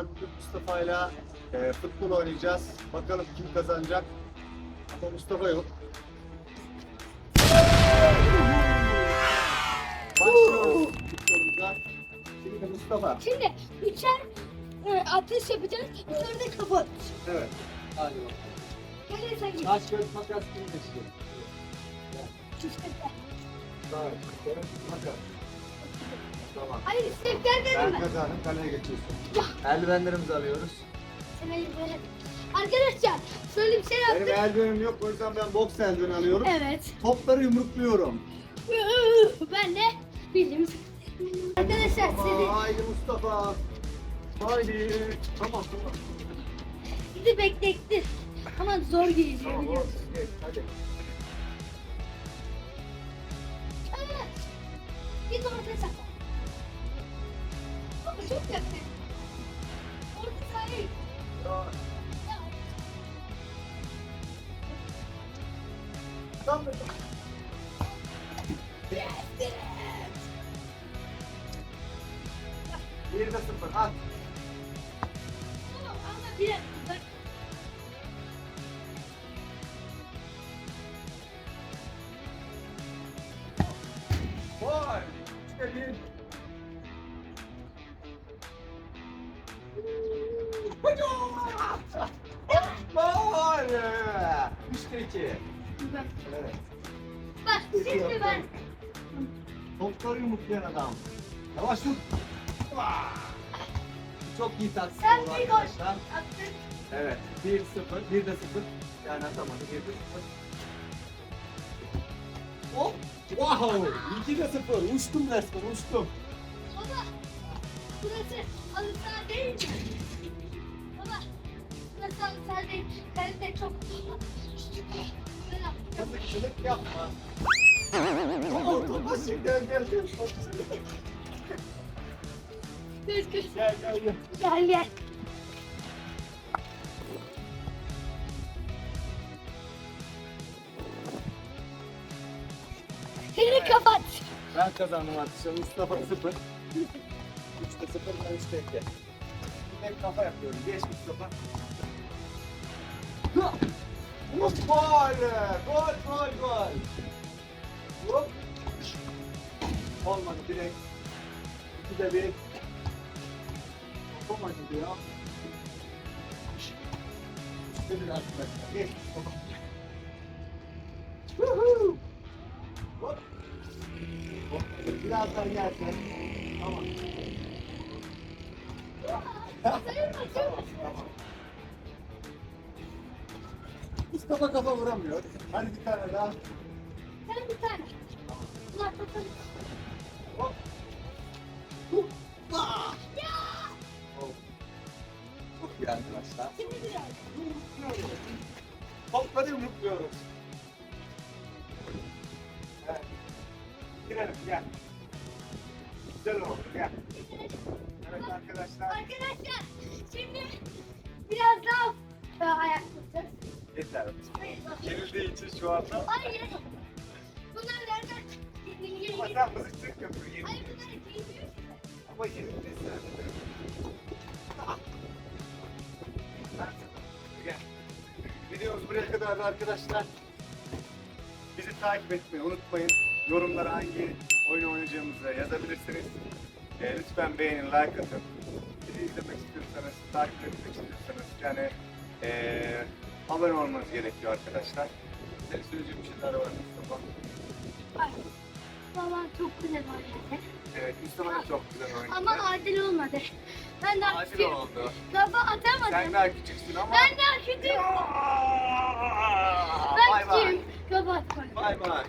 Bugün Mustafa'yla e, futbol oynayacağız. Bakalım kim kazanacak. Ama Mustafa yok. Başlıyoruz futbolumuza. Şimdi Mustafa. Şimdi üçer e, ateş yapacağız. Sonra da kapat. Evet. Hadi bakalım. Gel sen git. Taş kağıt makas kim geçecek? Çiftlikte. Taş kağıt makas. Tamam. Hayır istekler dedim Ben ben. kazandım kaleye geçiyorsun. Ya. Eldivenlerimizi alıyoruz. Sen. Arkadaşlar şöyle bir şey Benim yaptık. eldivenim yok o yüzden ben boks eldiveni alıyorum. Evet. Topları yumrukluyorum. Ben de bildiğim. Arkadaşlar sizi, Haydi Mustafa. Haydi. Tamam tamam. sizi bekletti. Ama zor geliyor Tamam. Geç, hadi. Git ortaya sakla. Ama çok yakın. Orta sahayı. Tamam. Ya, Tamam. yes, Bir de sıfır. At. Bir. Vay. Üçte iki. Bak, Evet. Bak şimdi ben Topları yumruklayan adam. Yavaş. Vay. Çok iyi sen oldu bir gol arkadaşlar. attın. Evet. 1-0. 1 de 0. Yani atamadı. 1 de 0. Hop. Wow. 2 de 0. Uçtum resmen uçtum. Baba burası halı saha değil mi? Baba burası halı saha değil. Kalite çok. Kazıkçılık yapma. Oo, Topaşı gel gel gel. Gel gel gel. Gel gel. Seni kapat. Ben kazandım artık. Mustafa 0. 3'te 0 ben 3'te 2. Hep kafa yapıyorum. Geç Mustafa. Gol! Gol, gol, gol. Hop. Olmadı direkt. 2'de 1. Yapamadı diyor. 3'te 1 arkadaşlar. Geç Mustafa. Woohoo! Hop. Hop. Biraz daha gelsin. Tamam. Tamam. Mustafa kafa vuramıyor. Hadi bir tane daha. Sen bir tane. Bunlar kapat. Hop. Hoppa. Ya. Hop. Çok iyi arkadaşlar. Şimdi biraz. Yumrukluyoruz. Topları yumrukluyoruz. Gel. Güzel oldu gel. Evet arkadaşlar. Arkadaşlar şimdi biraz daha e, ayak tutacağız. Yeter. Gerildiği için şu anda. Hayır. Bunlar nereden? Ama sen mızıkçılık Hayır geliyor. Ama Gel. Videomuz buraya kadardı arkadaşlar. Bizi takip etmeyi unutmayın. Yorumlara hangi oyun oynayacağımızı yazabilirsiniz. Ee, lütfen beğenin, like atın. Bizi izlemek istiyorsanız, takip etmek istiyorsanız yani ee, abone olmanız gerekiyor arkadaşlar. Senin söyleyeceğin bir şeyler var Mustafa. Babam çok güzel oynadı. Evet, Mustafa çok güzel oynadı. Ama adil olmadı. Ben daha Adil küçük. oldu. Kafa atamadım. Sen daha küçüksün ama. Ben daha küçük. Aa, Ben Bay bay. küçüğüm. Kafa atmadım. Bay bay.